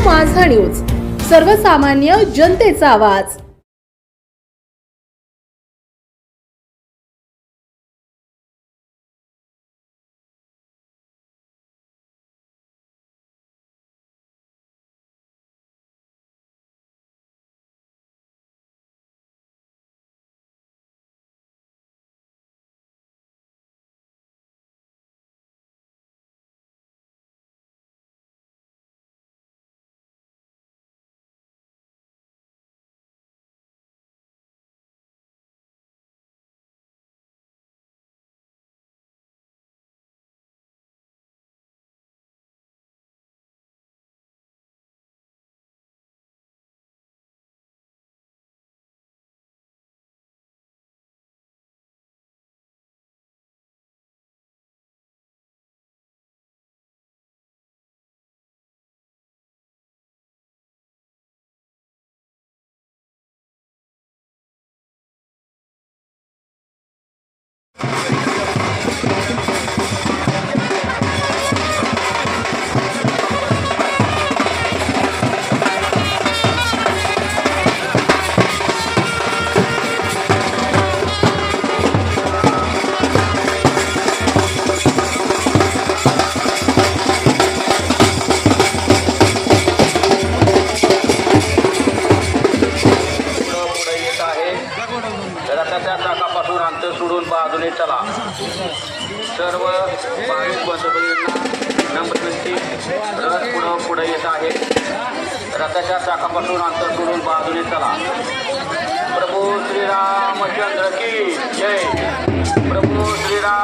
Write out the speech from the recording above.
माझा न्यूज सर्वसामान्य जनतेचा आवाज. रथाच्या चाकापासून अंतर सोडून बाजूने चला. सर्व भाविक बंधूंना नम्र विनंती रथ पुढं पुढे येत आहे. रथाच्या चाकापासून अंतर सोडून बाजूने चला. प्रभू श्रीरामचंद्र की जय. प्रभू श्रीराम.